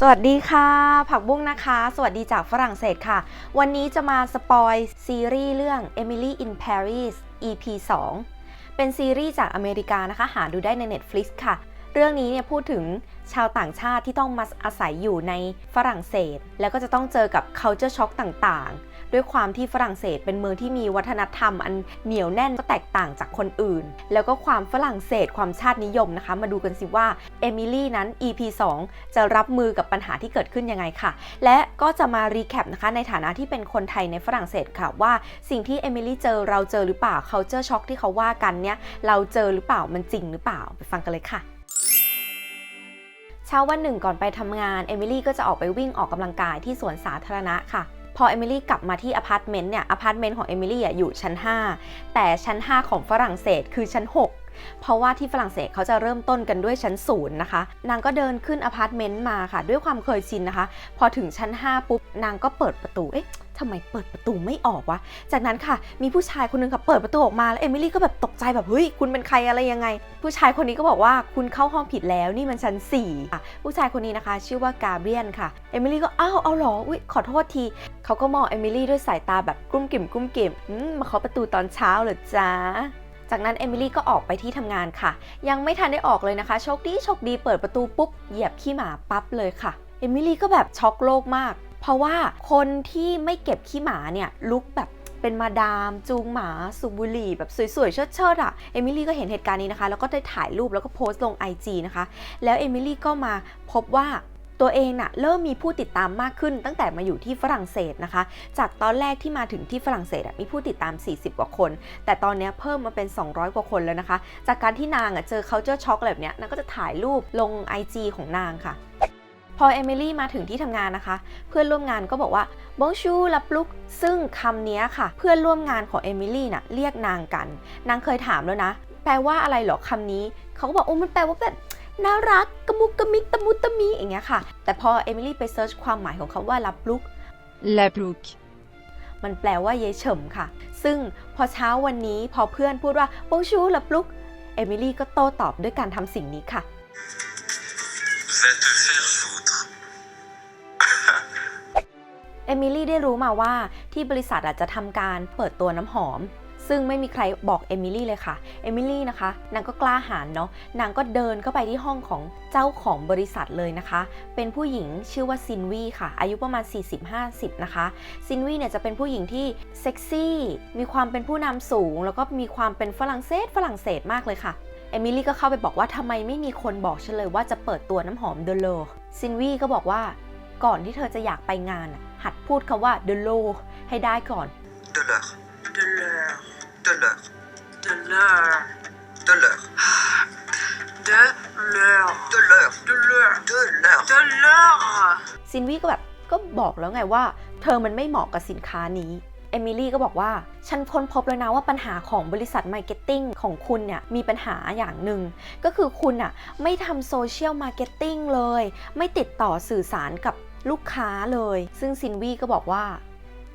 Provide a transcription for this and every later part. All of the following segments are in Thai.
สวัสดีค่ะ ผักบุ้งนะคะ สวัสดีจากฝรั่งเศสค่ะ วันนี้จะมาสปอยซีรีส์เรื่อง Emily in Paris EP 2 เป็นซีรีส์จากอเมริกานะคะ หาดูได้ใน Netflix ค่ะ เรื่องนี้เนี่ยพูดถึงชาวต่างชาติที่ต้องมาอาศัยอยู่ในฝรั่งเศส แล้วก็จะต้องเจอกับ culture shock ต่างๆ ด้วยความที่ฝรั่งเศสเป็นเมืองที่มีวัฒนธรรมอันเหนียวแน่นก็แตกต่างจากคนอื่น แล้วก็ความฝรั่งเศสความชาตินิยมนะคะ มาดูกันสิว่าเอมิลี่นั้น EP 2 จะรับมือกับปัญหาที่เกิดขึ้นยังไงค่ะ และก็จะมารีแคปนะคะในฐานะที่เป็นคนไทยในฝรั่งเศสค่ะว่าสิ่งที่เอมิลี่เจอเราเจอหรือเปล่า culture shock ที่เขาว่ากันเนี่ยเราเจอหรือเปล่ามันจริงหรือเปล่าไปฟังกันเลยค่ะเช้าวันหนึ่งก่อนไปทำงาน เอมิลี่ก็จะออกไปวิ่งออกกำลังกายที่สวนสาธารณะค่ะ พอเอมิลี่กลับมาที่อพาร์ตเมนต์เนี่ยอพาร์ตเมนต์ของเอมิลี่อยู่ชั้น 5 แต่ชั้น 5 ของฝรั่งเศสคือชั้น 6 เพราะว่าที่ฝรั่งเศสเขาจะเริ่มต้นกันด้วยชั้นศูนย์นะคะ นางก็เดินขึ้นอพาร์ตเมนต์มาค่ะ ด้วยความเคยชินนะคะ พอถึงชั้น 5 ปุ๊บ นางก็เปิดประตู เอ๊ะทำไมเปิดประตูไม่ออกวะ จากนั้นค่ะ มีผู้ชายคนหนึงค่ะเปิดประตูออกมาแล้วเอมิลี่ก็แบบตกใจแบบเฮ้ยคุณเป็นใครอะไรยังไง ผู้ชายคนนี้ก็บอกว่าคุณเข้าห้องผิดแล้วนี่มันชั้น4อะผู้ชายคนนี้นะคะ ชื่อว่ากาเบรียนค่ะเอมิลี่ก็อ้าวเอาเหรออุ้ยขอโทษทีเขาก็มองเอมิลี่ด้วยสายตาแบบกุ้มกิ่มกุ้มกิ่มอืมมาเคาะประตูตอนเช้าเหรอจ๊ะ จากนั้นเอมิลี่ก็ออกไปที่ทำงานค่ะ ยังไม่ทันได้ออกเลยนะคะ โชคดีโชคดีเปิดประตูปุ๊บ เหยียบขี้หมาปั๊บเลยค่ะ เอมิลี่ก็แบบช็อกโลกมาก เพราะว่าคนที่ไม่เก็บขี้หมาเนี่ยลุกแบบเป็นมาดาม จูงหมาสูบบุหรี่แบบสวยๆ เชิดๆอะเอมิลี่ก็เห็นเหตุการณ์นี้นะคะ แล้วก็ได้ถ่ายรูปแล้วก็โพสต์ลง IG นะคะ แล้วเอมิลี่ก็มาพบว่า ตัวเองน่ะเริ่มมีผู้ติดตามมากขึ้นตั้งแต่มาอยู่ที่ฝรั่งเศสนะคะ จากตอนแรกที่มาถึงที่ฝรั่งเศสมีผู้ติดตาม 40 กว่าคน แต่ตอนนี้เพิ่มมาเป็น 200 กว่าคนแล้วนะคะ จากการที่นางเจอ culture shock แบบนี้นางก็จะถ่ายรูปลง IG ของนางค่ะพอเอมิลี่มาถึงที่ทำงานนะคะ เพื่อนร่วมงานก็บอกว่า bonjour รับลุก ซึ่งคำนี้ค่ะ เพื่อนร่วมงานของเอมิลี่น่ะเรียกนางกัน นางเคยถามแล้วนะ แปลว่าอะไรหรอคำนี้ เขาก็บอกโอ้มันแปลว่าแบบ น่ารักกระมุกกระมิกตะมุตะมีอย่างเงี้ยค่ะ แต่พอเอมิลี่ไปเซิร์ชความหมายของคำว่ารับลุก La plouc. มันแปลว่าเยายเฉิมค่ะ ซึ่งพอเช้าวันนี้พอเพื่อนพูดว่าโบชูลับลุกเอมิลี่ก็โต้ตอบด้วยการทำสิ่งนี้ค่ะ Va te faire foutre. เอมิลี่ได้รู้มาว่าที่บริษัทอาจจะทำการเปิดตัวน้ำหอม ซึ่งไม่มีใครบอกเอมิลี่เลยค่ะ เอมิลี่นะคะ นางก็กล้าหาญเนาะ นางก็เดินเข้าไปที่ห้องของเจ้าของบริษัทเลยนะคะ เป็นผู้หญิงชื่อว่าซินวีค่ะ อายุประมาณ 40-50 นะคะ ซินวีเนี่ยจะเป็นผู้หญิงที่เซ็กซี่ มีความเป็นผู้นำสูง แล้วก็มีความเป็นฝรั่งเศส ฝรั่งเศสมากเลยค่ะเอมิลี่ก็เข้าไปบอกว่าทำไมไม่มีคนบอกฉันเลยว่าจะเปิดตัวน้ำหอมเดลโลซินวีก็บอกว่าก่อนที่เธอจะอยากไปงานหัดพูดคำว่าเดลโลให้ได้ก่อน De l'heure. De l'heure. De l'heure. De l'heure. De l'heure. De l'heure. De l'heure. De l'heure. ซินวีก็แบบก็บอกแล้วไงว่า เธอมันไม่เหมาะกับสินค้านี้ เอมิลี่ก็บอกว่า ฉันค้นพบแล้วนะว่าปัญหาของบริษัทมาร์เก็ตติ้งของคุณเนี่ยมีปัญหาอย่างหนึ่ง ก็คือคุณอะไม่ทำโซเชียลมาร์เก็ตติ้งเลย ไม่ติดต่อสื่อสารกับลูกค้าเลย ซึ่งซินวีก็บอกว่า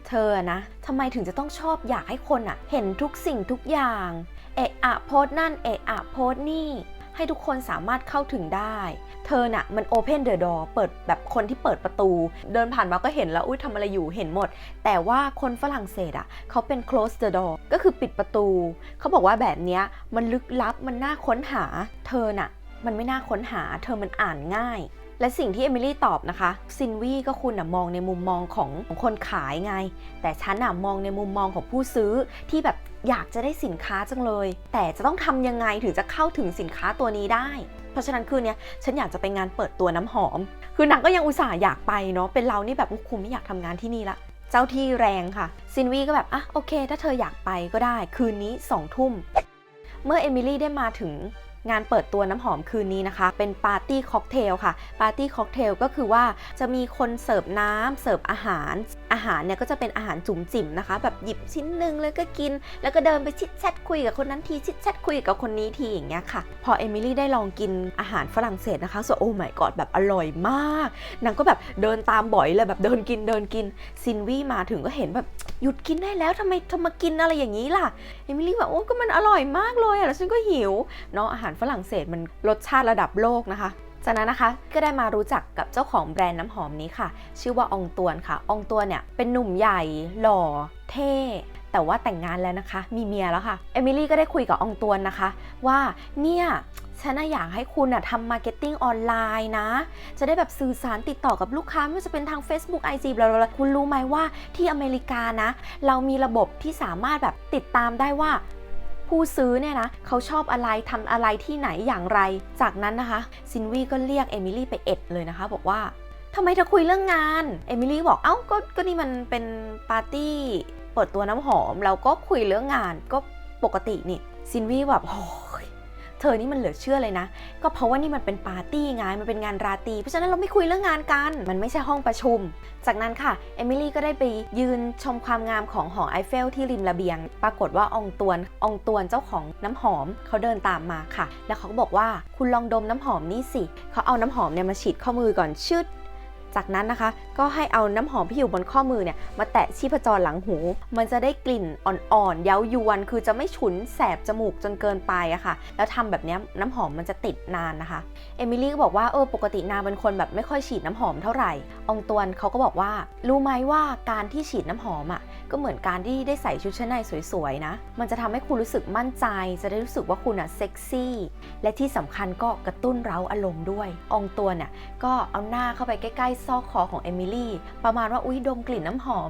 เธอนะทำไมถึงจะต้องชอบอยากให้คนอะเห็นทุกสิ่งทุกอย่าง เอะอะโพสต์นั่นเอะอะโพสต์นี่ให้ทุกคนสามารถเข้าถึงได้ เธอน่ะมัน Open the door เปิดแบบคนที่เปิดประตู เดินผ่านมาก็เห็นแล้ว อุ้ยทำอะไรอยู่เห็นหมด แต่ว่าคนฝรั่งเศสอะ เขาเป็น close the door ก็คือปิดประตู เขาบอกว่าแบบเนี้ยมันลึกลับมันน่าค้นหา เธอน่ะ มันไม่น่าค้นหา เธอมันอ่านง่าย และสิ่งที่เอมิลี่ตอบนะคะ ซินวีก็คุณนะมองในมุมมองของของคนขายไง แต่ฉันนะมองในมุมมองของผู้ซื้อที่แบบอยากจะได้สินค้าจังเลย แต่จะต้องทำยังไงถึงจะเข้าถึงสินค้าตัวนี้ได้ เพราะฉะนั้นคืนเนี้ยฉันอยากจะไปงานเปิดตัวน้ำหอม คือนางก็ยังอุตส่าห์อยากไปเนาะเป็นเรานี่แบบคุมไม่อยากทำงานที่นี่ละเจ้าที่แรงค่ะ ซินวีก็แบบอะโอเค ถ้าเธออยากไปก็ได้ คืนนี้สองทุ่มเมื่อเอมิลี่ได้มาถึง งานเปิดตัวน้ำหอมคืนนี้นะคะ เป็นปาร์ตี้ค็อกเทลค่ะ ปาร์ตี้ค็อกเทลก็คือว่าจะมีคนเสิร์ฟน้ำเสิร์ฟอาหาร อาหารเนี่ยก็จะเป็นอาหารจุ๋มจิ๋มนะคะ แบบหยิบชิ้นหนึ่งเลยก็กิน แล้วก็เดินไปชิดแชทคุยกับคนนั้นทีชิดแชทคุยกับคนนี้ทีอย่างเงี้ยค่ะ พอเอมิลี่ได้ลองกินอาหารฝรั่งเศสนะคะส่วนโอ้ my god แบบอร่อยมากนางก็แบบเดินตามบ่อยเลยแบบเดินกินเดินกินซินวี่มาถึงก็เห็นแบบหยุดกินได้แล้วทำไมทำมากินอะไรอย่างนี้ล่ะ เอมิลี่แบบโอ้ก็มันอร่อยมากเลยอะแล้วฉันก็หิวเนาะอาหารฝรั่งเศสมันรสชาติระดับโลกนะคะจากนั้นนะคะก็ได้มารู้จักกับเจ้าของแบรนด์น้ำหอมนี้ค่ะ ชื่อว่าองตวนค่ะอองตวนเนี่ยเป็นหนุ่มใหญ่หล่อเท่ แต่ว่าแต่งงานแล้วนะคะ มีเมียแล้วค่ะ เอมิลี่ก็ได้คุยกับองตวนนะคะ ว่าเนี่ยฉันอยากให้คุณน่ะทำมาร์เก็ตติ้งออนไลน์นะ จะได้แบบสื่อสารติดต่อกับลูกค้า ไม่ว่าจะเป็นทาง Facebook IG บลาบลาคุณรู้ไหมว่าที่อเมริกานะ เรามีระบบที่สามารถแบบติดตามได้ว่าผู้ซื้อเนี่ยนะเขาชอบอะไรทำอะไรที่ไหนอย่างไร จากนั้นนะคะ ซินวีก็เรียกเอมิลี่ไปเอ็ดเลยนะคะ บอกว่าทำไมเธอคุยเรื่องงาน เอมิลี่บอกเอ้าก็ก็นี่มันเป็นปาร์ตี้ เปิดตัวน้ำหอมเราก็คุยเรื่องงานก็ปกตินี่ซินวีแบบโอ้ยเธอนี่มันเหลือเชื่อเลยนะ ก็เพราะว่านี่มันเป็นปาร์ตี้ไงมันเป็นงานราตรีเพราะฉะนั้นเราไม่คุยเรื่องงานกัน มันไม่ใช่ห้องประชุม จากนั้นค่ะ เอมิลี่ก็ได้ไปยืนชมความงามของหอไอเฟลที่ริมระเบียง ปรากฏว่าองตวนองตวนเจ้าของน้ำหอมเขาเดินตามมาค่ะ แล้วเขาก็บอกว่าคุณลองดมน้ำหอมนี่สิเขาเอาน้ำหอมเนี่ยมาฉีดข้อมือก่อนชึด จากนั้นนะคะ ก็ให้เอาน้ำหอมที่อยู่บนข้อมือเนี่ยมาแตะชีพจรหลังหู มันจะได้กลิ่นอ่อนๆเย้ายวน คือจะไม่ฉุนแสบจมูกจนเกินไปอะค่ะ แล้วทำแบบนี้น้ำหอมมันจะติดนานนะคะ เอมิลี่ก็บอกว่าเออปกตินางเป็นคนแบบไม่ค่อยฉีดน้ำหอมเท่าไหร่อองตวนเขาก็บอกว่า รู้ไหมว่าการที่ฉีดน้ำหอมอะ ก็เหมือนการที่ได้ใส่ชุดชั้นในสวยๆนะ มันจะทำให้คุณรู้สึกมั่นใจ จะได้รู้สึกว่าคุณอะเซ็กซี่ และที่สำคัญก็กระตุ้นเร้าอารมณ์ด้วย องตัวนเนี่ยก็เอาหน้าเข้าไปใกล้ๆ ซอกคอของเอมิลี่ประมาณว่าอุ้ยดมกลิ่นน้ำหอม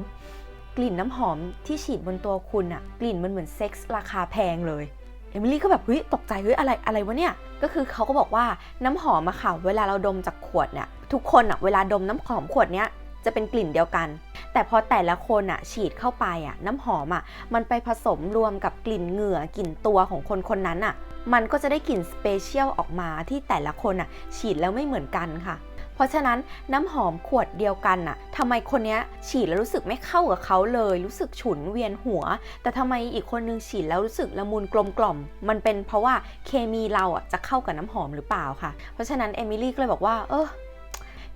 กลิ่นน้ำหอมที่ฉีดบนตัวคุณอะกลิ่นมันเหมือนเซ็กส์ราคาแพงเลยเอมิลี่ก็แบบเฮ้ยตกใจเฮ้ยอะไรอะไรวะเนี่ย ก็คือเขาก็บอกว่าน้ำหอมอะค่ะ เวลาเราดมจากขวดเนี่ยทุกคนอะเวลาดมน้ำหอมขวดเนี้ย จะเป็นกลิ่นเดียวกัน แต่พอแต่ละคนอะฉีดเข้าไปอะน้ำหอมอะมันไปผสมรวมกับกลิ่นเหงื่อกลิ่นตัวของคนคนนั้นอะมันก็จะได้กลิ่นสเปเชียลออกมาที่แต่ละคนอะฉีดแล้วไม่เหมือนกันค่ะเพราะฉะนั้นน้ำหอมขวดเดียวกันน่ะทำไมคนเนี้ยฉีดแล้วรู้สึกไม่เข้ากับเขาเลย รู้สึกฉุนเวียนหัว แต่ทำไมอีกคนนึงฉีดแล้วรู้สึกละมุนกลมกล่อม มันเป็นเพราะว่าเคมีเราอะจะเข้ากับน้ำหอมหรือเปล่าค่ะ เพราะฉะนั้นเอมิลี่ก็เลยบอกว่า เออ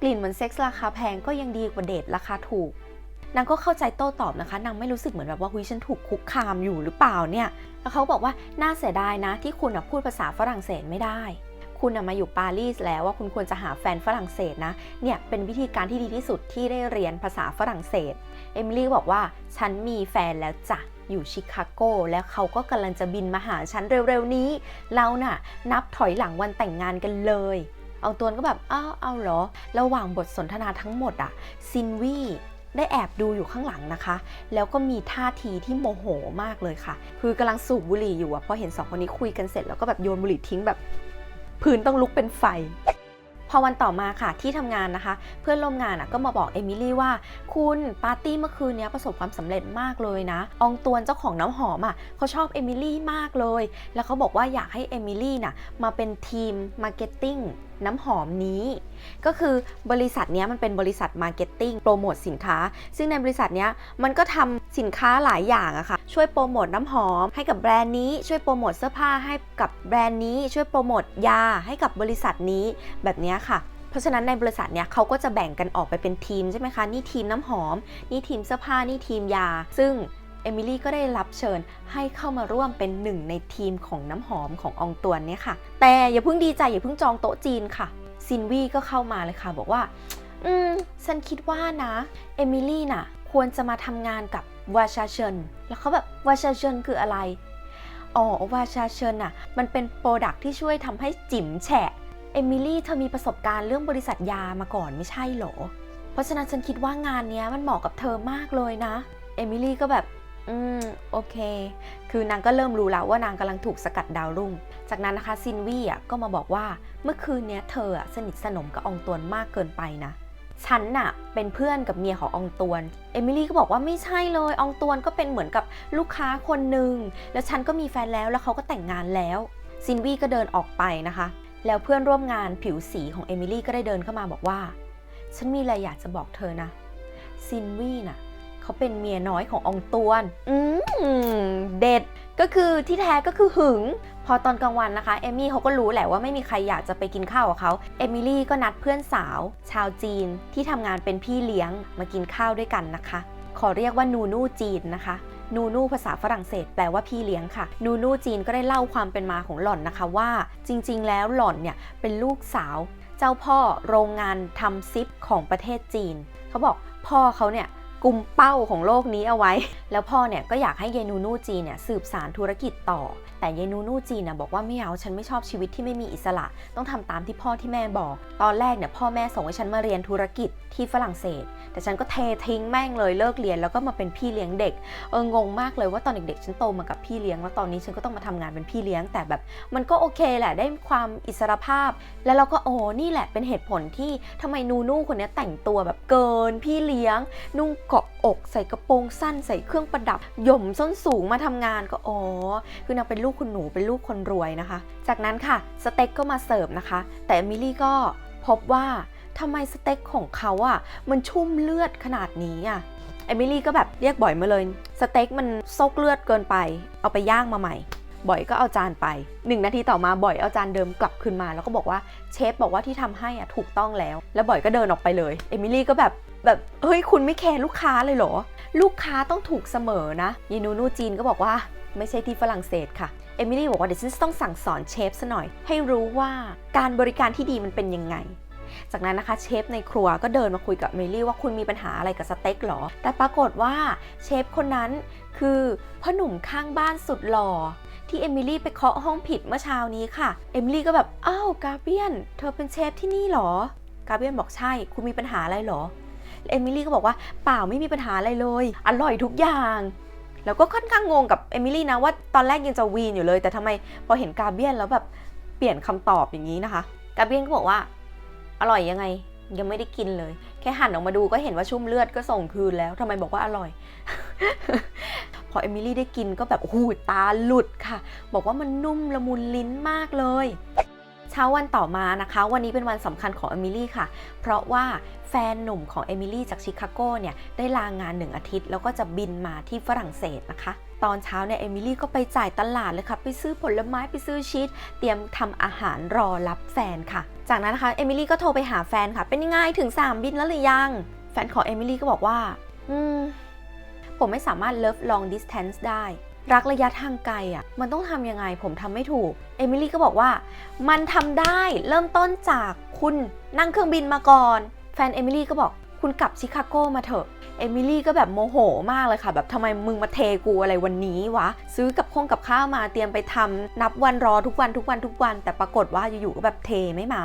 กลิ่นเหมือนเซ็กส์ราคาแพงก็ยังดีกว่าเดทราคาถูกนางก็เข้าใจโต้ตอบนะคะ นางไม่รู้สึกเหมือนแบบว่าหุยฉันถูกคุกคามอยู่หรือเปล่าเนี่ย แล้วเขาบอกว่าน่าเสียดายนะ ที่คุณพูดภาษาฝรั่งเศสไม่ได้ คุณมาอยู่ปารีสแล้วว่าคุณควรจะหาแฟนฝรั่งเศสนะ เนี่ยเป็นวิธีการที่ดีที่สุดที่ได้เรียนภาษาฝรั่งเศส เอมิลี่บอกว่าฉันมีแฟนแล้วจ้ะ อยู่ชิคาโกแล้วเขาก็กำลังจะบินมาหาฉันเร็วๆนี้ เราน่ะนับถอยหลังวันแต่งงานกันเลย อาตวนก็แบบอ้าวเอาเหรอ ระหว่างบทสนทนาทั้งหมดอะซินวีได้แอบดูอยู่ข้างหลังนะคะ แล้วก็มีท่าทีที่โมโหมากเลยค่ะ คือกำลังสูบบุหรี่อยู่อะพอเห็นสองคนนี้คุยกันเสร็จแล้วก็แบบโยนบุหรี่ทิ้งแบบพื้นต้องลุกเป็นไฟพอวันต่อมาค่ะที่ทำงานนะคะ เพื่อนร่วมงานก็มาบอกเอมิลี่ว่า คุณปาร์ตี้เมื่อคืนนี้ประสบความสำเร็จมากเลยนะ องตวนเจ้าของน้ำหอมอะเขาชอบเอมิลี่มากเลย แล้วเขาบอกว่าอยากให้เอมิลี่น่ะมาเป็นทีมมาร์เก็ตติ้งน้ำหอมนี้ ก็คือบริษัทนี้มันเป็นบริษัทมาร์เก็ตติ้งโปรโมทสินค้า ซึ่งในบริษัทนี้มันก็ทำสินค้าหลายอย่างอะค่ะช่วยโปรโมทน้ำหอมให้กับแบรนด์นี้ช่วยโปรโมทเสื้อผ้าให้กับแบรนด์นี้ช่วยโปรโมทยาให้กับบริษัทนี้แบบนี้ค่ะเพราะฉะนั้นในบริษัทเนี้ยเขาก็จะแบ่งกันออกไปเป็นทีมใช่ไหมคะ นี่ทีมน้ำหอม นี่ทีมเสื้อผ้า นี่ทีมยา ซึ่ง เอมิลี่ก็ได้รับเชิญให้เข้ามาร่วมเป็นหนึ่งในทีมของน้ำหอมขององตวนเนี่ยค่ะ แต่อย่าเพิ่งดีใจอย่าเพิ่งจองโต๊ะจีนค่ะซินวีก็เข้ามาเลยค่ะ บอกว่า อืม ฉันคิดว่านะเอมิลี่น่ะ ควรจะมาทำงานกับวาชาเชินแล้วเขาแบบวาชาเชินคืออะไรอ๋อวาชาเชินน่ะ มันเป็นโปรดักที่ช่วยทำให้จิ๋มแฉะเอมิลี่เธอมีประสบการณ์เรื่องบริษัทยามาก่อนไม่ใช่เหรอ เพราะฉะนั้นฉันคิดว่างานนี้มันเหมาะกับเธอมากเลยนะ เอมิลี่ก็แบบ อืม โอเค คือนางก็เริ่มรู้แล้วว่านางกำลังถูกสกัดดาวรุ่ง จากนั้นนะคะซินวี่อะก็มาบอกว่าเมื่อคืนเนี้ยเธออะสนิทสนมกับอองตวนมากเกินไปนะ ฉันน่ะเป็นเพื่อนกับเมียของอองตวน เอมิลี่ก็บอกว่าไม่ใช่เลย อองตวนก็เป็นเหมือนกับลูกค้าคนหนึ่ง แล้วฉันก็มีแฟนแล้วแล้วเขาก็แต่งงานแล้ว ซินวี่ก็เดินออกไปนะคะ แล้วเพื่อนร่วมงานผิวสีของเอมิลี่ก็ได้เดินเข้ามาบอกว่า ฉันมีอะไรอยากจะบอกเธอนะ ซินวี่น่ะ เขาเป็นเมียน้อยของอองตวน อืมเด็ดก็คือที่แท้ก็คือหึง พอตอนกลางวันนะคะ เอมี่เขาก็รู้แหละว่าไม่มีใครอยากจะไปกินข้าวกับเขา เอมิลี่ก็นัดเพื่อนสาว ชาวจีนที่ทำงานเป็นพี่เลี้ยงมากินข้าวด้วยกันนะคะ ขอเรียกว่านูนูจีนนะคะนูนูภาษาฝรั่งเศสแปลว่าพี่เลี้ยงค่ะนูนูจีนก็ได้เล่าความเป็นมาของหล่อนนะคะว่า จริงๆ แล้วหล่อนเนี่ยเป็นลูกสาว เจ้าพ่อโรงงานทำซิปของประเทศจีน เขาบอกพ่อเขาเนี่ย กุมเป้าของโลกนี้เอาไว้ แล้วพ่อเนี่ยก็อยากให้เยนูนูจีเนี่ยสืบสารธุรกิจต่อ แต่เยนูนูจีน่ะบอกว่าไม่เอาฉันไม่ชอบชีวิตที่ไม่มีอิสระ ต้องทำตามที่พ่อที่แม่บอก ตอนแรกเนี่ยพ่อแม่ส่งให้ฉันมาเรียนธุรกิจที่ฝรั่งเศส แต่ฉันก็เททิ้งแม่งเลยเลิกเรียนแล้วก็มาเป็นพี่เลี้ยงเด็ก เอองงมากเลยว่าตอนเด็กๆฉันโตมากับพี่เลี้ยงแล้วตอนนี้ฉันก็ต้องมาทำงานเป็นพี่เลี้ยง แต่แบบมันก็โอเคแหละได้ความอิสรภาพ แล้วเราก็โอ้นี่แหละเป็นเหตุผลที่ทำไมนูนูคนนี้แต่งตัวแบบเกินพี่เลี้ยงนุ่งเกาะอก ใส่กระโปรงสั้น ใส่เครื่องประดับ หย่มส้นสูงมาทำงานก็อ๋อ คือนางเป็นลูกคุณหนูเป็นลูกคนรวยนะคะ จากนั้นค่ะสเต็กก็มาเสิร์ฟนะคะ แต่เอมิลี่ก็พบว่าทำไมสเต็กของเขาอะ่ะมันชุ่มเลือดขนาดนี้อะ่ะเอมิลี่ก็แบบเรียกบ่อยมาเลย สเต็กมันซกเลือดเกินไป เอาไปย่างมาใหม่ บ่อยก็เอาจานไปหนึ่งนาทีต่อมาบ่อยเอาจานเดิมกลับคืนมา แล้วก็บอกว่าเชฟบอกว่าที่ทำให้อะถูกต้องแล้ว แล้วบ่อยก็เดินออกไปเลย เอมิลี่ก็แบบ แบบเฮ้ยคุณไม่แคร์ลูกค้าเลยเหรอ ลูกค้าต้องถูกเสมอนะยีนูนูจีนก็บอกว่าไม่ใช่ที่ฝรั่งเศสค่ะ เอมิลี่บอกว่าเดี๋ยวฉันจะต้องสั่งสอนเชฟซะหน่อย ให้รู้ว่าการบริการที่ดีมันเป็นยังไง จากนั้นนะคะเชฟในครัวก็เดินมาคุยกับเอมิลี่ว่าคุณมีปัญหาอะไรกับสเต็กเหรอ แต่ปรากฏว่าเชฟคนนั้นคือพ่อหนุ่มข้างบ้านสุดหล่อที่เอมิลี่ไปเคาะห้องผิดเมื่อเช้านี้ค่ะ เอมิลี่ก็แบบ อ้าวกาเบียน เธอเป็นเชฟที่นี่เหรอ กาเบียนบอกใช่ คุณมีปัญหาอะไรเหรอ เอมิลี่ก็บอกว่าเปล่าไม่มีปัญหาอะไรเลย อร่อยทุกอย่าง แล้วก็ค่อนข้างงงกับเอมิลี่นะว่าตอนแรกยังจะวีนอยู่เลย แต่ทำไมพอเห็นกาเบียนแล้วแบบเปลี่ยนคำตอบอย่างนี้นะคะ กาเบียนก็บอกว่า อร่อยยังไงยังไม่ได้กินเลย แค่หันออกมาดูก็เห็นว่าชุ่มเลือดก็ส่งคืนแล้วทำไมบอกว่าอร่อย พอเอมิลี่ได้กินก็แบบโอ้โหตาหลุดค่ะ บอกว่ามันนุ่มละมุนลิ้นมากเลย ช้าวันต่อมานะคะ วันนี้เป็นวันสำคัญของเอมิลี่ค่ะ เพราะว่าแฟนหนุ่มของเอมิลี่จากชิคาโกเนี่ยได้ลางานหนึ่งอาทิตย์ แล้วก็จะบินมาที่ฝรั่งเศสนะคะ ตอนเช้าเนี่ยเอมิลี่ก็ไปจ่ายตลาดเลยค่ะ ไปซื้อผลไม้ไปซื้อชีสเตรียมทำอาหารรอรับแฟนค่ะ จากนั้นนะคะเอมิลี่ก็โทรไปหาแฟนค่ะ เป็นยังไงถึง 3 บินแล้วหรือยัง แฟนของเอมิลี่ก็บอกว่า อืม ผมไม่สามารถ love long distance ได้ รักระยะทางไกลอะ มันต้องทำยังไงผมทำไม่ถูก เอมิลี่ก็บอกว่า มันทำได้เริ่มต้นจากคุณนั่งเครื่องบินมาก่อน แฟนเอมิลี่ก็บอกคุณกลับชิคาโกมาเถอะ เอมิลี่ก็แบบโมโหมากเลยค่ะ แบบทำไมมึงมาเทกูอะไรวันนี้วะ ซื้อกับคงกับข้าวมาเตรียมไปทำนับวันรอทุกวันทุกวันทุกวัน แต่ปรากฏว่าอยู่ๆก็แบบเทไม่มา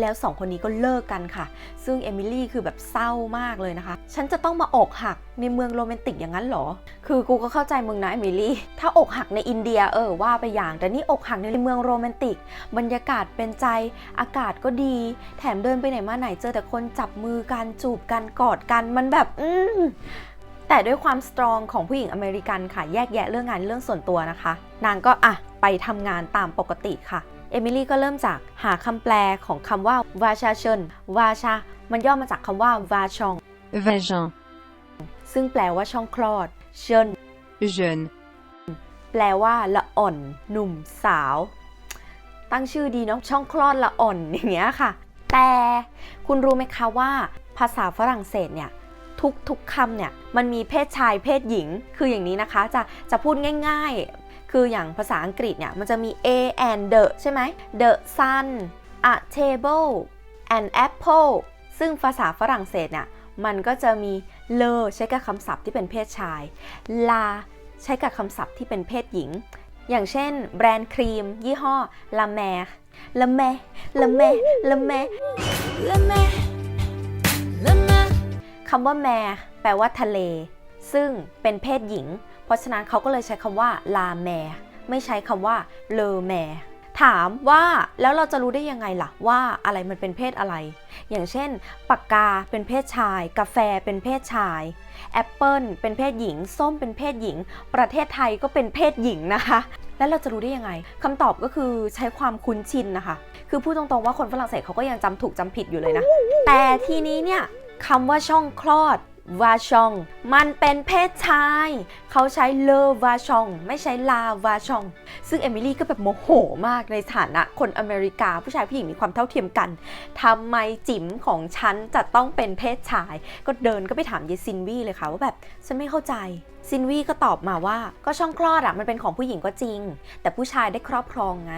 แล้วสองคนนี้ก็เลิกกันค่ะ ซึ่งเอมิลี่คือแบบเศร้ามากเลยนะคะ ฉันจะต้องมาอกหักในเมืองโรแมนติกอย่างนั้นเหรอ คือกูก็เข้าใจมึงนะเอมิลี่ ถ้าอกหักในอินเดียเออว่าไปอย่าง แต่นี่อกหักในเมืองโรแมนติก บรรยากาศเป็นใจ อากาศก็ดี แถมเดินไปไหนมาไหนเจอแต่คนจับมือกันจูบกันกอดกัน มันแบบ อืมแต่ด้วยความสตรองของผู้หญิงอเมริกันค่ะ แยกแยะเรื่องงานเรื่องส่วนตัวนะคะ นางก็อะไปทำงานตามปกติค่ะ เอมิลี่ก็เริ่มจากหาคำแปลของคำว่าวาชาเชนวาชา มันย่อมาจากคำว่าวาชอง vagin, ซึ่งแปลว่าช่องคลอด เชน jeune, แปลว่าละอ่อน หนุ่มสาว ตั้งชื่อดีเนาะช่องคลอดละอ่อนอย่างเงี้ยค่ะ แต่คุณรู้ไหมคะว่าภาษาฝรั่งเศสเนี่ย ทุกทุกคำเนี่ยมันมีเพศชายเพศหญิง คืออย่างนี้นะคะจะจะพูดง่าย ๆ คืออย่างภาษาอังกฤษเนี่ยมันจะมี a and the ใช่ไหม the sun a table an apple ซึ่งภาษาฝรั่งเศสเนี่ยมันก็จะมีเลอใช้กับคำศัพท์ที่เป็นเพศชาย ลา ใช้กับคำศัพท์ที่เป็นเพศหญิง อย่างเช่น แบรนด์ครีม ยี่ห้อละแมละแมละ คำว่าแมแปลว่าทะเล ซึ่งเป็นเพศหญิง เพราะฉะนั้นเขาก็เลยใช้คำว่าลาแมไม่ใช้คำว่าเลอแมถามว่าแล้วเราจะรู้ได้ยังไงล่ะ ว่าอะไรมันเป็นเพศอะไร อย่างเช่น ปากกาเป็นเพศชาย กาแฟเป็นเพศชายแอปเปิลเป็นเพศหญิง ส้มเป็นเพศหญิง ประเทศไทยก็เป็นเพศหญิงนะคะ แล้วเราจะรู้ได้ยังไงคำตอบก็คือใช้ความคุ้นชินนะคะ คือพูดตรงๆว่าคนฝรั่งเศสเขาก็ยังจำถูกจำผิดอยู่เลยนะ แต่ทีนี้เนี่ย คำว่าช่องคลอดวาชอง มันเป็นเพศชาย เขาใช้เลอวาชอง ไม่ใช้ลาวาชอง ซึ่งเอมิลี่ก็แบบโมโหมากในฐานะคนอเมริกาผู้ชายผู้หญิงมีความเท่าเทียมกันทำไมจิ๋มของฉันจะต้องเป็นเพศชาย ก็เดินก็ไปถามเยซินวี่เลยค่ะว่าแบบฉันไม่เข้าใจซินวี่ก็ตอบมาว่าก็ช่องคลอดอะมันเป็นของผู้หญิงก็จริง แต่ผู้ชายได้ครอบครองไง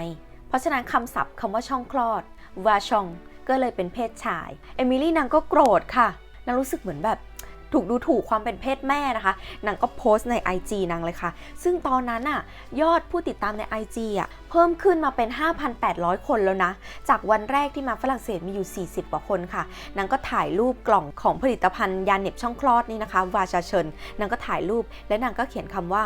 เพราะฉะนั้นคำศัพท์คำว่าช่องคลอดวาชอง ก็เลยเป็นเพศชาย เอมิลี่นางก็โกรธค่ะ นางรู้สึกเหมือนแบบถูกดูถูกความเป็นเพศแม่นะคะ นางก็โพสต์ใน IG นางเลยค่ะ ซึ่งตอนนั้นน่ะยอดผู้ติดตามใน IG อะเพิ่มขึ้นมาเป็น 5,800 คนแล้วนะ จากวันแรกที่มาฝรั่งเศสมีอยู่ 40 กว่าคนค่ะ นางก็ถ่ายรูปกล่องของผลิตภัณฑ์ยาเหน็บช่องคลอดนี่นะคะ วาชาเชิญนางก็ถ่ายรูปและนางก็เขียนคำว่า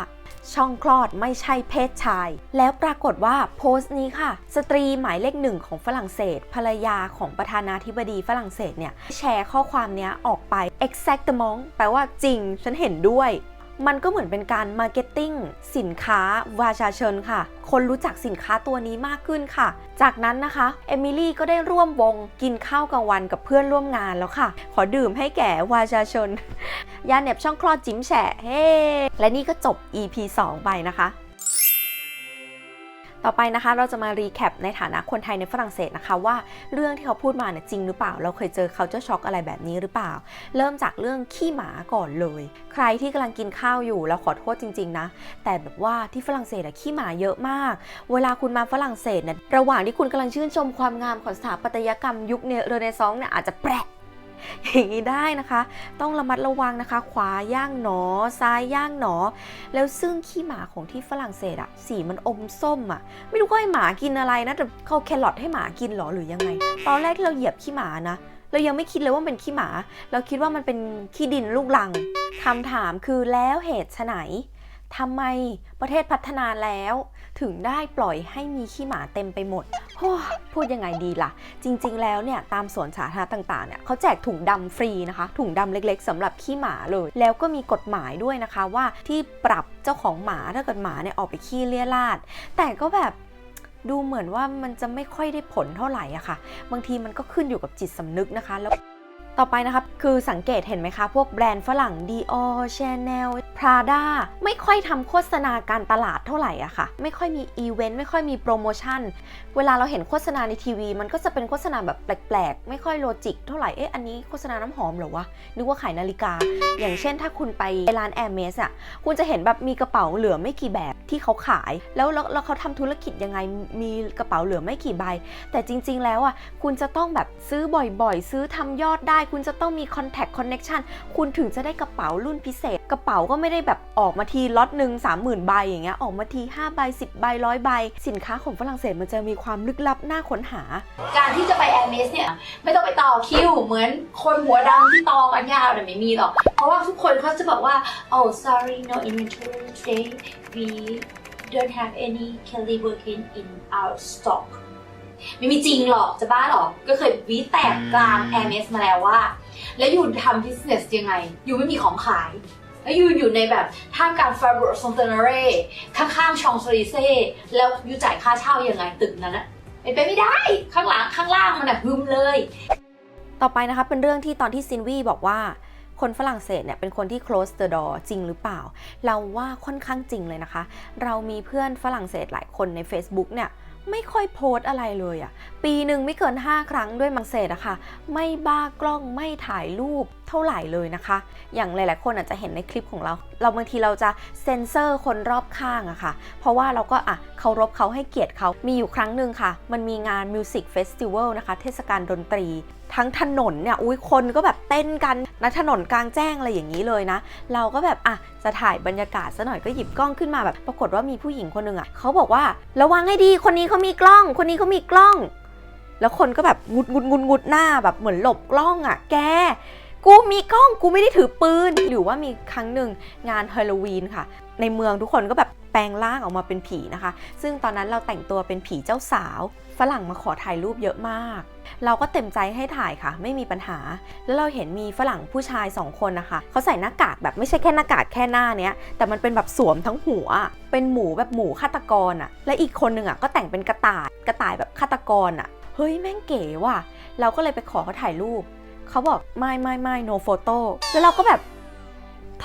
ช่องคลอดไม่ใช่เพศชาย แล้วปรากฏว่าโพสต์นี้ค่ะ สตรีหมายเลขหนึ่งของฝรั่งเศส ภรรยาของประธานาธิบดีฝรั่งเศสเนี่ย แชร์ข้อความนี้ออกไป exact m o n แปลว่าจริง ฉันเห็นด้วย มันก็เหมือนเป็นการมาร์เก็ตติ้งสินค้าวาชาเชิญค่ะ คนรู้จักสินค้าตัวนี้มากขึ้นค่ะ จากนั้นนะคะเอมิลี่ก็ได้ร่วมวงกินข้าวกลางวันกับเพื่อนร่วมงานแล้วค่ะ ขอดื่มให้แก่วาชาชน ยาเหน็บช่องคลอดจิ้มแฉะเฮ้และนี่ก็จบ EP 2 ไปนะคะ ต่อไปนะคะเราจะมารีแคปในฐานะคนไทยในฝรั่งเศสนะคะว่าเรื่องที่เขาพูดมาเนี่ยจริงหรือเปล่า เราเคยเจอ culture shock อะไรแบบนี้หรือเปล่า เริ่มจากเรื่องขี้หมาก่อนเลย ใครที่กำลังกินข้าวอยู่แล้วขอโทษจริง ๆนะ แต่แบบว่าที่ฝรั่งเศสอะขี้หมาเยอะมาก เวลาคุณมาฝรั่งเศสเนี่ยระหว่างที่คุณกำลังชื่นชมความงามของสถาปัตยกรรมยุคเนเรเนซองส์เนี่ยอาจจะแปะ อย่างนี้ได้นะคะ ต้องระมัดระวังนะคะ ขวาย่างหนอ ซ้ายย่างหนอ แล้วซึ่งขี้หมาของที่ฝรั่งเศสอะสีมันอมส้มอะไม่รู้ว่าให้หมากินอะไรนะแต่เขาแครอทให้หมากินหรอหรือยังไง ตอนแรกที่เราเหยียบขี้หมานะเรายังไม่คิดเลยว่าเป็นขี้หมา เราคิดว่ามันเป็นขี้ดินลูกลังคำถามคือแล้วเหตุไฉนทำไมประเทศพัฒนาแล้ว ถึงได้ปล่อยให้มีขี้หมาเต็มไปหมดพูดยังไงดีล่ะ จริง ๆ แล้วเนี่ยตามสวนสาธารณะต่างๆเนี่ยเขาแจกถุงดำฟรีนะคะ ถุงดำเล็กๆสำหรับขี้หมาเลย แล้วก็มีกฎหมายด้วยนะคะว่าที่ปรับเจ้าของหมาถ้าเกิดหมาเนี่ยออกไปขี้เลี่ยราดแต่ก็แบบดูเหมือนว่ามันจะไม่ค่อยได้ผลเท่าไหร่อะค่ะ บางทีมันก็ขึ้นอยู่กับจิตสำนึกนะคะแล้ว ต่อไปนะครับ คือสังเกตเห็นไหมคะ พวกแบรนด์ฝรั่ง Dior Chanel Prada ไม่ค่อยทำโฆษณาการตลาดเท่าไหร่อะค่ะ ไม่ค่อยมีอีเวนต์ไม่ค่อยมีโปรโมชั่น เวลาเราเห็นโฆษณาในทีวี มันก็จะเป็นโฆษณาแบบแปลกๆ ไม่ค่อยโลจิกเท่าไหร่ เอ๊ะ อันนี้โฆษณาน้ำหอมเหรอวะ นึกว่าขายนาฬิกา อย่างเช่นถ้าคุณไปร้าน Air m e s อะคุณจะเห็นแบบมีกระเป๋าเหลือไม่กี่แบบที่เขาขาย แล้วแล้วเขาทำธุรกิจยังไง มีกระเป๋าเหลือไม่กี่ใบ แต่จริง ๆ แล้วอะคุณจะต้องแบบซื้อบ่อยๆ ซื้อทำยอดได้คุณจะต้องมี contact connection คุณถึงจะได้กระเป๋ารุ่นพิเศษ กระเป๋าก็ไม่ได้แบบออกมาทีล็อตหนึ่ง30,000 ใบอย่างเงี้ยออกมาที5ใบ10ใบร้อยใบ สินค้าของฝรั่งเศสมันจะมีความลึกลับน่าค้นหา การที่จะไปแอร์เมสเนี่ยไม่ต้องไปต่อคิวเหมือนคนหัวดำที่ต่อกันยาวเนี่ยไม่มีหรอก เพราะว่าทุกคนเขาจะบอกว่า oh sorry no inventory today we don't have any Kelly working in our stock ไม่มีจริงหรอกจะบ้าหรอก็เคยวีแตกกลางแอร์เมสมาแล้วว่า แล้วอยู่ทำ business ยังไง อยู่ไม่มีของขาย แล้วอยู่อยู่ในแบบท่ามกลางฟาร์บรซอนเตเนเร่ข้างๆชองซรีเซ่แล้วอยู่จ่ายค่าเช่ายังไงตึกนั้นอะเป็นไปไม่ได้ข้างหลังข้างล่างมันอะฮึมเลย ต่อไปนะคะเป็นเรื่องที่ตอนที่ซินวีบอกว่าคนฝรั่งเศสเนี่ยเป็นคนที่ close the door จริงหรือเปล่า เราว่าค่อนข้างจริงเลยนะคะ เรามีเพื่อนฝรั่งเศสหลายคนใน Facebook เนี่ย ไม่ค่อยโพสอะไรเลยอะปีหนึ่งไม่เกิน 5 ครั้งด้วยมังเศษอะค่ะ ไม่บ้ากล้องไม่ถ่ายรูปเท่าไหร่เลยนะคะ อย่างหลายๆ คนอาจจะเห็นในคลิปของเรา เราบางทีเราจะเซ็นเซอร์คนรอบข้างอะค่ะ เพราะว่าเราก็อะเคารพเขาให้เกียรติเขา มีอยู่ครั้งหนึ่งค่ะ มันมีงานมิวสิกเฟสติวัลนะคะ เทศกาลดนตรี ทั้งถนนเนี่ยอุ้ยคนก็แบบเต้นกันนะถนนกลางแจ้งอะไรอย่างนี้เลยนะ เราก็แบบอะจะถ่ายบรรยากาศซะหน่อยก็หยิบกล้องขึ้นมาแบบ ปรากฏว่ามีผู้หญิงคนหนึ่งอะเขาบอกว่าระวังให้ดีคนนี้เขามีกล้อง คนนี้เขามีกล้อง แล้วคนก็แบบงุดงุดงุดงุดหน้าแบบเหมือนหลบกล้องอะ แก กูมีกล้องกูไม่ได้ถือปืน หรือว่ามีครั้งหนึ่งงานฮาโลวีนค่ะ ในเมืองทุกคนก็แบบแปลงร่างออกมาเป็นผีนะคะ ซึ่งตอนนั้นเราแต่งตัวเป็นผีเจ้าสาว ฝรั่งมาขอถ่ายรูปเยอะมาก เราก็เต็มใจให้ถ่ายค่ะ ไม่มีปัญหา แล้วเราเห็นมีฝรั่งผู้ชายสองคนนะคะ เขาใส่หน้ากากแบบไม่ใช่แค่หน้ากากแค่หน้าเนี้ย แต่มันเป็นแบบสวมทั้งหัว เป็นหมูแบบหมูฆาตกรอะและอีกคนหนึ่งอะก็แต่งเป็นกระต่าย กระต่ายแบบฆาตกรอะเฮ้ยแม่งเก๋ว่ะ เราก็เลยไปขอเขาถ่ายรูป เขาบอกไม่ไม่ไม่ no photo แล้วเราก็แบบ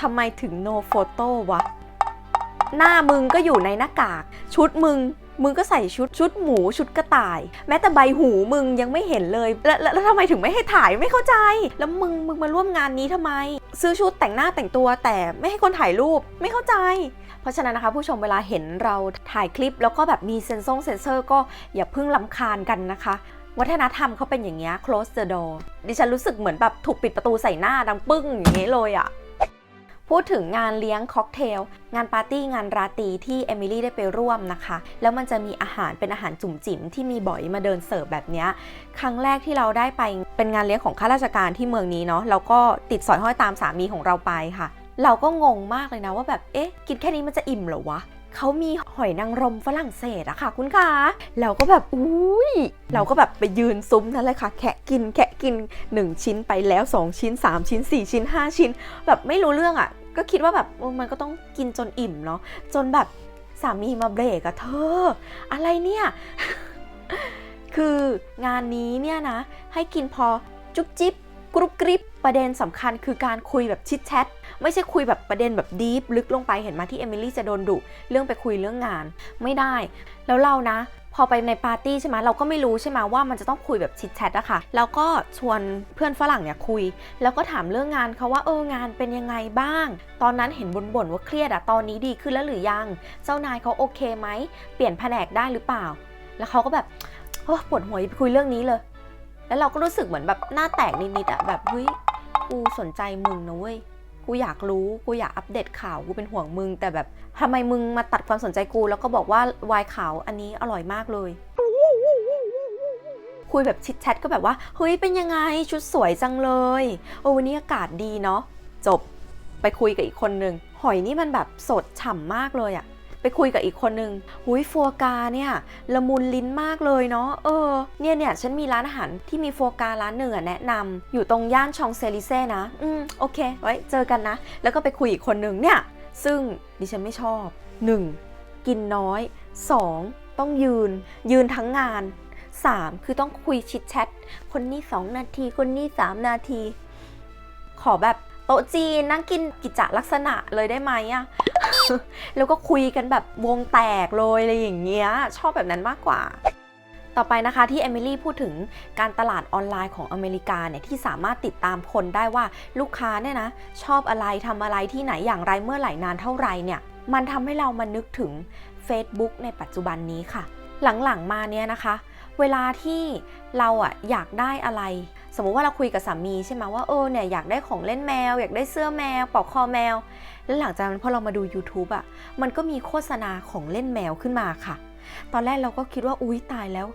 ทำไมถึง no photo วะ หน้ามึงก็อยู่ในหน้ากาก ชุดมึง มึงก็ใส่ชุดชุดหมูชุดกระต่าย แม้แต่ใบหูมึงยังไม่เห็นเลย แล้วแล้วทำไมถึงไม่ให้ถ่ายไม่เข้าใจ แล้วมึงมึงมาร่วมงานนี้ทำไม ซื้อชุดแต่งหน้าแต่งตัวแต่ไม่ให้คนถ่ายรูปไม่เข้าใจ เพราะฉะนั้นนะคะ ผู้ชมเวลาเห็นเราถ่ายคลิปแล้วก็แบบมีเซนซงเซนเซอร์ก็อย่าเพิ่งลำคาญกันนะคะ วัฒนธรรมเขาเป็นอย่างเงี้ย close the door ดิฉันรู้สึกเหมือนแบบถูกปิดประตูใส่หน้าดังปึ้งอย่างนี้เลยอะพูดถึงงานเลี้ยงค็อกเทล งานปาร์ตี้งานราตรีที่เอมิลี่ได้ไปร่วมนะคะ แล้วมันจะมีอาหารเป็นอาหารจุ่มจิ๋มที่มีบ่อยมาเดินเสิร์ฟแบบนี้ ครั้งแรกที่เราได้ไปเป็นงานเลี้ยงของข้าราชการที่เมืองนี้เนาะเราก็ติดสอยห้อยตามสามีของเราไปค่ะ เราก็งงมากเลยนะว่าแบบเอ๊ะ กินแค่นี้มันจะอิ่มเหรอวะ เขามีหอยนางรมฝรั่งเศสอะค่ะ คุณคะเราก็แบบอุ้ยเราก็แบบไปยืนซุ้มนั่นเลยค่ะ แคะกินแคะกิน 1 ชิ้นไปแล้ว 2 ชิ้น 3 ชิ้น 4 ชิ้น 5 ชิ้น แบบไม่รู้เรื่องอะก็คิดว่าแบบมันก็ต้องกินจนอิ่มเนาะจนแบบสามีมาเบรกอะเธอ อะไรเนี่ย คืองานนี้เนี่ยนะ ให้กินพอจุ๊บจิ๊บกรุบกริบประเด็นสำคัญคือการคุยแบบชิดแชท ไม่ใช่คุยแบบประเด็นแบบดีฟลึกลงไปเห็นมาที่เอมิลี่จะโดนดุเรื่องไปคุยเรื่องงาน ไม่ได้ แล้วเรานะ พอไปในปาร์ตี้ใช่ไหมเราก็ไม่รู้ใช่ไหมว่ามันจะต้องคุยแบบชิดแชทอะค่ะแล้วก็ชวนเพื่อนฝรั่งเนี่ยคุย แล้วก็ถามเรื่องงานเขาว่าเอองานเป็นยังไงบ้าง ตอนนั้นเห็นบ่นๆว่าเครียดอะตอนนี้ดีขึ้นแล้วหรือยัง เจ้านายเขาโอเคไหมเปลี่ยนแผนกได้หรือเปล่า แล้วเขาก็แบบปวดหัวไปคุยเรื่องนี้เลยแล้วเราก็รู้สึกเหมือนแบบหน้าแตกนิดๆอะแบบเฮ้ยกูสนใจมึงนะเว้ย กูอยากรู้กูอยากอัปเดตข่าวกูเป็นห่วงมึง แต่แบบทำไมมึงมาตัดความสนใจกู แล้วก็บอกว่าวายขาวอันนี้อร่อยมากเลย คุยแบบชิดแชทก็แบบว่าเฮ้ยเป็นยังไงชุดสวยจังเลยโอ้วันนี้อากาศดีเนาะจบไปคุยกับอีกคนนึงหอยนี่มันแบบสดฉ่ำมากเลยอะ ไปคุยกับอีกคนนึงหุยฟัวกาเนี่ยละมุนลิ้นมากเลยเนาะเออเนี่ยเนี่ยฉันมีร้านอาหารที่มีฟัวการ้านหนึ่งอะแนะนำอยู่ตรงย่านชองเซลิเซ่นะ อืมโอเค ไว้เจอกันนะ แล้วก็ไปคุยอีกคนนึงเนี่ย ซึ่งดิฉันไม่ชอบ 1. กินน้อย 2. ต้องยืน ยืนทั้งงาน 3. คือต้องคุยชิดแชท คนนี้ 2 นาที คนนี้ 3 นาที ขอแบบโต๊ะจีนนั่งกินกิจลักษณะเลยได้ไหมอะ แล้วก็คุยกันแบบวงแตกเลยอะไรอย่างเงี้ยชอบแบบนั้นมากกว่าต่อไปนะคะที่เอมิลี่พูดถึงการตลาดออนไลน์ของอเมริกาเนี่ยที่สามารถติดตามคนได้ว่าลูกค้าเนี่ยนะชอบอะไรทำอะไรที่ไหนอย่างไรเมื่อไหร่นานเท่าไหร่เนี่ยมันทำให้เรามานึกถึง Facebook ในปัจจุบันนี้ค่ะ หลังๆมาเนี่ยนะคะ เวลาที่เราอะอยากได้อะไร สมมุติว่าเราคุยกับสามีใช่ไหมว่าเออเนี่ยอยากได้ของเล่นแมว อยากได้เสื้อแมวปลอกคอแมว แล้วหลังจากนั้นพอเรามาดู YouTube อะมันก็มีโฆษณาของเล่นแมวขึ้นมาค่ะ ตอนแรกเราก็คิดว่าอุ๊ยตายแล้ว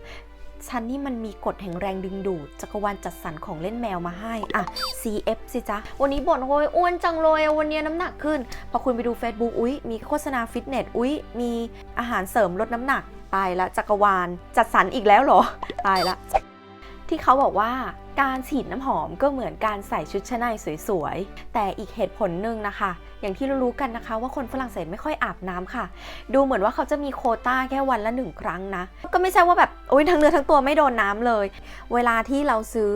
ฉันนี่มันมีกฎแห่งแรงดึงดูดจักรวาลจัดสรรของเล่นแมวมาให้ อะ CF สิจ๊ะ วันนี้บ่นโอยอ้วนจังเลยอะวันนี้น้ำหนักขึ้น พอคุณไปดู Facebook อุ๊ย มีโฆษณาฟิตเนส อุ๊ย มีอาหารเสริมลดน้ำหนัก ตายละจักรวาลจัดสรรอีกแล้วเหรอ ตายละ ที่เขาบอกว่าการฉีดน้ำหอมก็เหมือนการใส่ชุดชั้นในสวยๆ แต่อีกเหตุผลหนึ่งนะคะ อย่างที่เรารู้กันนะคะ ว่าคนฝรั่งเศสไม่ค่อยอาบน้ำค่ะ ดูเหมือนว่าเขาจะมีโคต้าแค่วันละหนึ่งครั้งนะ ก็ไม่ใช่ว่าแบบโอ้ยทั้งเนื้อทั้งตัวไม่โดนน้ำเลย เวลาที่เราซื้อ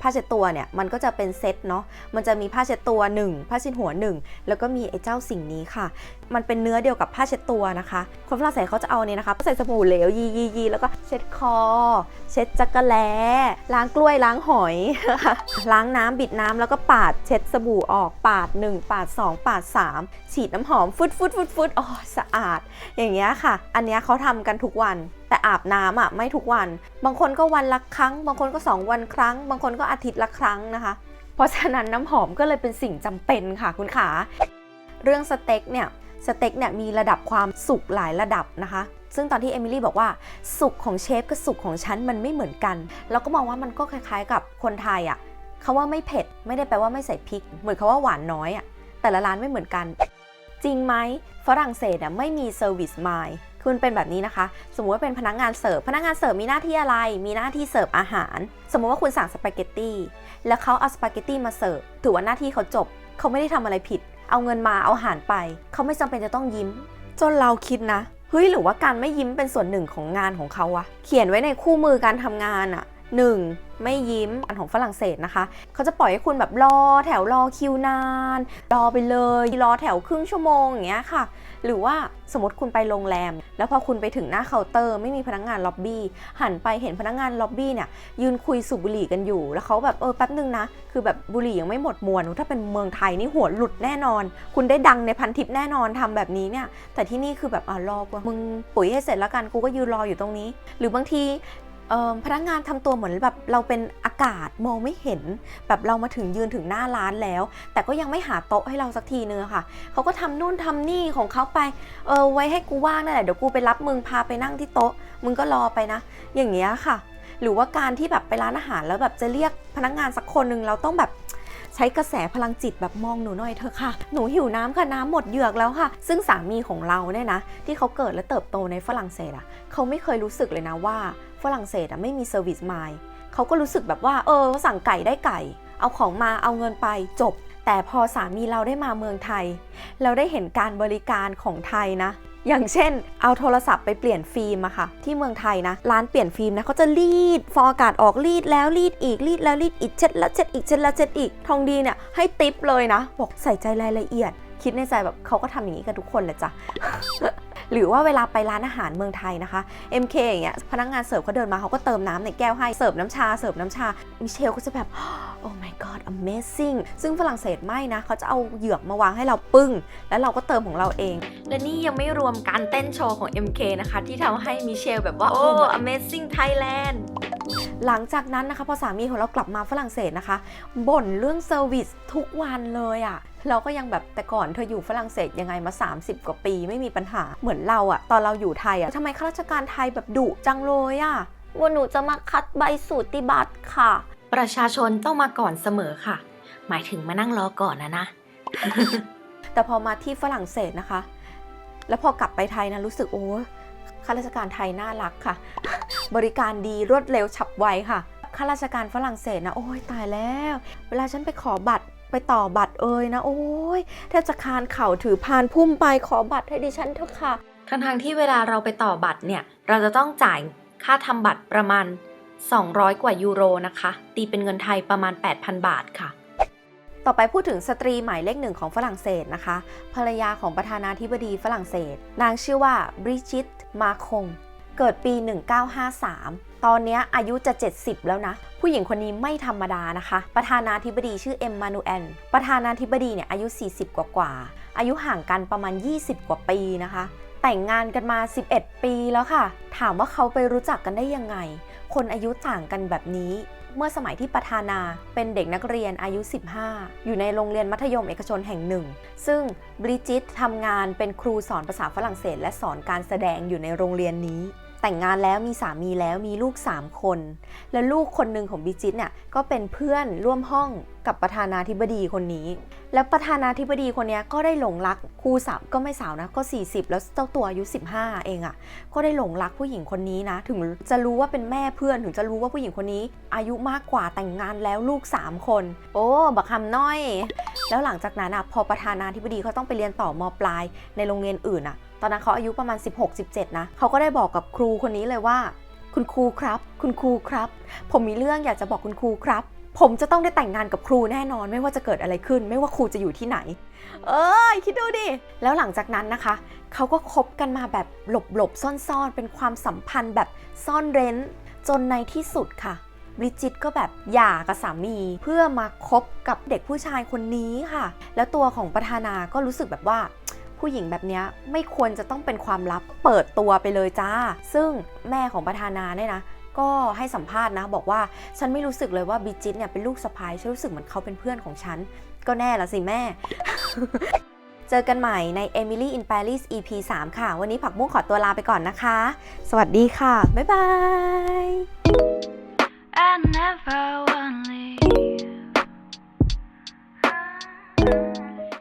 ผ้าเช็ดตัวเนี่ยมันก็จะเป็นเซตเนาะ มันจะมีผ้าเช็ดตัว 1 ผ้าเช็ดหัว 1 แล้วก็มีไอ้เจ้าสิ่งนี้ค่ะ มันเป็นเนื้อเดียวกับผ้าเช็ดตัวนะคะ คนฝรั่งเศสเขาจะเอาเนี่ยนะคะใส่สบู่เหลวยียียีแล้วก็เช็ดคอ เช็ดจักระแลล้างกล้วยล้างหอย ล้างน้ำบิดน้ำแล้วก็ปาดเช็ดสบู่ออกปาด 1 ปาด 2 ปาด 3 ฉีดน้ำหอมฟึดฟึดฟึดฟึดอ๋อสะอาด อย่างเงี้ยค่ะ อันเนี้ยเขาทำกันทุกวันแต่อาบน้ำอะไม่ทุกวัน บางคนก็วันละครั้ง บางคนก็ 2 วันครั้ง บางคนก็อาทิตย์ละครั้งนะคะ เพราะฉะนั้นน้ำหอมก็เลยเป็นสิ่งจำเป็นค่ะคุณขา เรื่องสเต็กเนี่ยสเต็กเนี่ยมีระดับความสุกหลายระดับนะคะ ซึ่งตอนที่เอมิลี่บอกว่าสุกของเชฟกับสุกของฉันมันไม่เหมือนกัน เราก็มองว่ามันก็คล้ายๆกับคนไทยอะ่ะคาว่าไม่เผ็ดไม่ได้แปลว่าไม่ใส่พริก เหมือนคาว่าหวานน้อยอะ่ะแต่ละร้านไม่เหมือนกัน จริงไหมฝรั่งเศสอะไม่มีเซอร์วิสมาย คุณเป็นแบบนี้นะคะ สมมุติว่าเป็นพนักงานเสิร์ฟ พนักงานเสิร์ฟมีหน้าที่อะไร มีหน้าที่เสิร์ฟอาหาร สมมุติว่าคุณสั่งสปาเกตตี้ แล้วเขาเอาสปาเกตตี้มาเสิร์ฟ ถือว่าหน้าที่เขาจบ เขาไม่ได้ทำอะไรผิด เอาเงินมา เอาอาหารไป เขาไม่จำเป็นจะต้องยิ้ม จนเราคิดนะ เฮ้ย หรือว่าการไม่ยิ้มเป็นส่วนหนึ่งของงานของเขาอะเขียนไว้ในคู่มือการทำงานอะ 1. ไม่ยิ้มอันของฝรั่งเศสนะคะ เขาจะปล่อยให้คุณแบบรอแถวรอคิวนาน รอไปเลยรอแถวครึ่งชั่วโมงอย่างเงี้ยค่ะ หรือว่าสมมติคุณไปโรงแรม แล้วพอคุณไปถึงหน้าเคาน์เตอร์ไม่มีพนักงานล็อบบี้หันไปเห็นพนักงานล็อบบี้เนี่ยยืนคุยสูบบุหรี่กันอยู่ แล้วเขาแบบเออแป๊บนึงนะ คือแบบบุหรี่ยังไม่หมดมวนถ้าเป็นเมืองไทยนี่หัวหลุดแน่นอน คุณได้ดังในพันทิปแน่นอนทำแบบนี้เนี่ยแต่ที่นี่คือแบบอ่ารอกูมึงปุ๋ยให้เสร็จแล้วกันกูก็ยืนรออยู่ตรงนี้ หรือบางที พนักงานทำตัวเหมือนแบบเราเป็นอากาศมองไม่เห็น แบบเรามาถึงยืนถึงหน้าร้านแล้ว แต่ก็ยังไม่หาโต๊ะให้เราสักทีนึงอค่ะเขาก็ทำนู่นทำนี่ของเขาไปเออไว้ให้กูว่างนั่นแหละเดี๋ยวกูไปรับมึงพาไปนั่งที่โต๊ะ มึงก็รอไปนะ อย่างเงี้ยค่ะ หรือว่าการที่แบบไปร้านอาหารแล้วแบบจะเรียกพนักงานสักคนหนึ่งเราต้องแบบใช้กระแสพลังจิตแบบมองหนูหน่อยเถอะค่ะ หนูหิวน้ำค่ะน้ำหมดเหยือกแล้วค่ะ ซึ่งสามีของเราเนี่ยนะ ที่เขาเกิดและเติบโตในฝรั่งเศสอะเขาไม่เคยรู้สึกเลยนะว่า ฝรั่งเศสอะไม่มีเซอร์วิสมายเขาก็รู้สึกแบบว่า เออสั่งไก่ได้ไก่ เอาของมาเอาเงินไปจบ แต่พอสามีเราได้มาเมืองไทย เราได้เห็นการบริการของไทยนะ อย่างเช่น เอาโทรศัพท์ไปเปลี่ยนฟิล์มอะค่ะ ที่เมืองไทยนะ ร้านเปลี่ยนฟิล์มนะเขาจะรีด ฟองอากาศออกรีดแล้วรีดอีกรีดแล้วรีดอีกเช็ดแล้วเช็ดอีกเช็ดแล้วเช็ดอีกทองดีเนี่ยให้ติปเลยนะ บอกใส่ใจรายละเอียด คิดในใจแบบเขาก็ทำอย่างนี้กันทุกคนแหละจ้ะ หรือว่าเวลาไปร้านอาหารเมืองไทยนะคะ MK อย่างเงี้ยพนักงานเสิร์ฟเขาเดินมาเขาก็เติมน้ำในแก้วให้เสิร์ฟน้ำชาเสิร์ฟน้ำชามิเชลก็จะแบบ oh my god amazing ซึ่งฝรั่งเศสไม่นะ เขาจะเอาเหยือกมาวางให้เราปึ้ง แล้วเราก็เติมของเราเอง และนี่ยังไม่รวมการเต้นโชว์ของ MK นะคะ ที่ทำให้มิเชลแบบว่า โอ้ amazing Thailand หลังจากนั้นนะคะพอสามีของเรากลับมาฝรั่งเศสนะคะบ่นเรื่องเซอร์วิสทุกวันเลยอะ่ะ เราก็ยังแบบแต่ก่อนเธออยู่ฝรั่งเศสยังไงมา 30 กว่าปีไม่มีปัญหาเหมือนเราอะตอนเราอยู่ไทยอะทำไมข้าราชการไทยแบบดุจังเลยอะว่าหนูจะมาคัดใบสูติบัตรค่ะ ประชาชนต้องมาก่อนเสมอค่ะ หมายถึงมานั่งรอก่อนนะนะ แต่พอมาที่ฝรั่งเศสนะคะ แล้วพอกลับไปไทยนะรู้สึกโอ้ยข้าราชการไทยน่ารักค่ะ บริการดีรวดเร็วฉับไวค่ะข้าราชการฝรั่งเศสนะโอ้ยตายแล้ว เวลาฉันไปขอบัตร ไปต่อบัตรเอ่ยนะ โอ้ยแทบจะคานเข่าถือพานพุ่มไปขอบัตรให้ดิฉันเถอะค่ะ ทั้งทางๆที่เวลาเราไปต่อบัตรเนี่ย เราจะต้องจ่ายค่าทำบัตรประมาณ 200 กว่ายูโรนะคะ ตีเป็นเงินไทยประมาณ 8,000 บาทค่ะต่อไปพูดถึงสตรีหมายเลขหนึ่งของฝรั่งเศสนะคะ ภรรยาของประธานาธิบดีฝรั่งเศส นางชื่อว่าบริจิต มาคง เกิดปี 1953 ตอนนี้อายุจะ 70 แล้วนะ ผู้หญิงคนนี้ไม่ธรรมดานะคะ ประธานาธิบดีชื่อเอ็มมานูเอลประธานาธิบดีเนี่ยอายุ 40 กว่ากว่า อายุห่างกันประมาณ 20 กว่าปีนะคะ แต่งงานกันมา 11 ปีแล้วค่ะ ถามว่าเขาไปรู้จักกันได้ยังไง คนอายุต่างกันแบบนี้เมื่อสมัยที่ประธานาเป็นเด็กนักเรียนอายุ 15 อยู่ในโรงเรียนมัธยมเอกชนแห่งหนึ่ง ซึ่งบริจิตทำงานเป็นครูสอนภาษาฝรั่งเศส และสอนการแสดงอยู่ในโรงเรียนนี้ แต่งงานแล้วมีสามีแล้วมีลูก 3 คน และลูกคนหนึ่งของบิจิตเนี่ยก็เป็นเพื่อนร่วมห้องกับประธานาธิบดีคนนี้ แล้วประธานาธิบดีคนนี้ก็ได้หลงรักครูสาวก็ไม่สาวนะก็ 40 แล้วเจ้าตัวอายุ 15 เองอะ่ะ ก็ได้หลงรักผู้หญิงคนนี้นะ ถึงจะรู้ว่าเป็นแม่เพื่อนถึงจะรู้ว่าผู้หญิงคนนี้ อายุมากกว่าแต่งงานแล้วลูก 3 คน โอ้บักคำน้อย แล้วหลังจากนั้นอะพอประธานาธิบดีเขาต้องไปเรียนต่อมปลายในโรงเรียนอื่นอะ ตอนนั้นเขาอายุประมาณ 16-17 นะ เขาก็ได้บอกกับครูคนนี้เลยว่า คุณครูครับ คุณครูครับ ผมมีเรื่องอยากจะบอกคุณครูครับ ผมจะต้องได้แต่งงานกับครูแน่นอน ไม่ว่าจะเกิดอะไรขึ้น ไม่ว่าครูจะอยู่ที่ไหน เอ้ยคิดดูดิ แล้วหลังจากนั้นนะคะ เขาก็คบกันมาแบบหลบหลบๆซ่อนๆ เป็นความสัมพันธ์แบบซ่อนเร้น จนในที่สุดค่ะบริจิตก็แบบหย่ากับสามี เพื่อมาคบกับเด็กผู้ชายคนนี้ค่ะ แล้วตัวของประธานาก็รู้สึกแบบว่า ผู้หญิงแบบนี้ไม่ควรจะต้องเป็นความลับเปิดตัวไปเลยจ้า ซึ่งแม่ของประธานาเนี่ยนะก็ให้สัมภาษณ์นะ บอกว่าฉันไม่รู้สึกเลยว่าบิจิตเนี่ยเป็นลูกสะพ้ายฉันรู้สึกเหมือนเขาเป็นเพื่อนของฉัน ก็แน่ละสิแม่ เจอกันใหม่ใน Emily in Paris EP 3 ค่ะ วันนี้ผักบุ้งขอตัวลาไปก่อนนะคะ สวัสดีค่ะ บ๊ายบาย I never